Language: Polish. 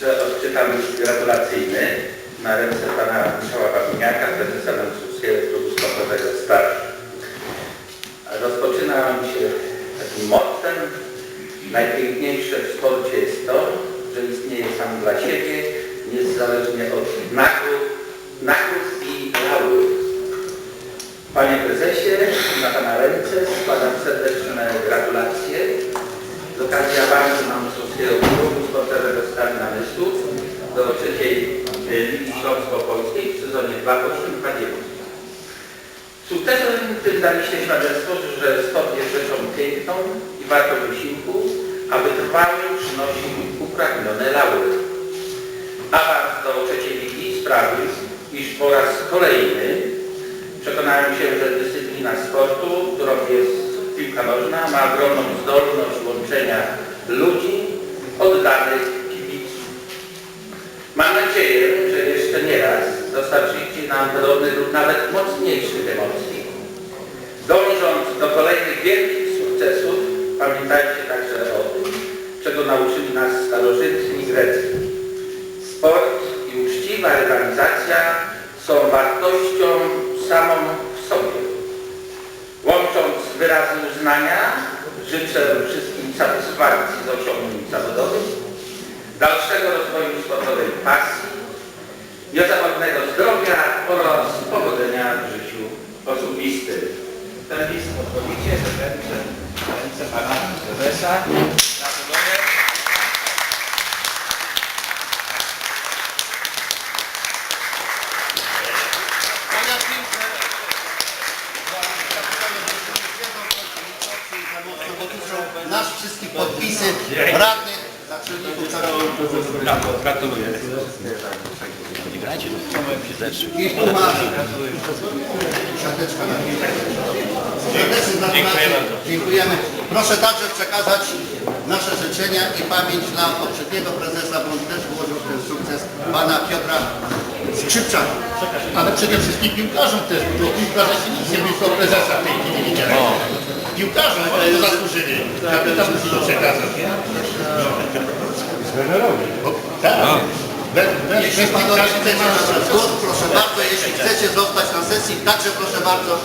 że odczytam list gratulacyjny na ręce pana Michała Babiniaka, prezesa Lęczuskiego Klubu Sportowego Start. Rozpoczynam się takim mottem. Najpiękniejsze w sporcie jest to, że istnieje sam dla siebie, niezależnie od nagród, nagród i laurów. Panie prezesie, na pana ręce składam serdeczne gratulacje z okazji awansu Mamsowskiego Klubu Sportowego Stal Namysłu do trzeciej e, Ligi Śląsko-Polskiej w sezonie 2008-2009. Sukcesem tym daliście świadectwo, że sport jest rzeczą piękną i wartą wysiłku, aby trwały przynosił upragnione laury. Awans do trzeciej ligi sprawił, iż po raz kolejny przekonałem się, że dyscyplina sportu, którą jest piłka nożna, ma ogromną zdolność łączenia ludzi nam podobnych lub nawet mocniejszych emocji. Dążąc do kolejnych wielkich sukcesów, pamiętajcie także o tym, czego nauczyli nas starożytni Grecy. Sport i uczciwa rywalizacja są wartością samą w sobie. Łącząc wyrazy uznania, życzę wszystkim satysfakcji z osiągnięć zawodowych, dalszego rozwoju sportowej pasji, niezawodnego zdrowia oraz powodzenia w życiu osobistym. Ten list pozwolicie, że ręce, ręce pana prezesa. Nasz wszystkich podpisy radnych, naczelników Gratuluję. I tu masz siateczka na Serdecznie gratulacje. Dziękujemy. Proszę także przekazać nasze życzenia i pamięć dla poprzedniego prezesa, bo on też włożył w ten sukces, pana Piotra Skrzypczaka. Ale przede wszystkim piłkarzom też, bo piłkarze się nic nie tylko prezesa w tej chwili nie działa. Piłkarze to zasłużyli. Kapitan musi to przekazać. Bo- Tak. Proszę bardzo, jeśli chcecie zostać na sesji, także proszę bardzo.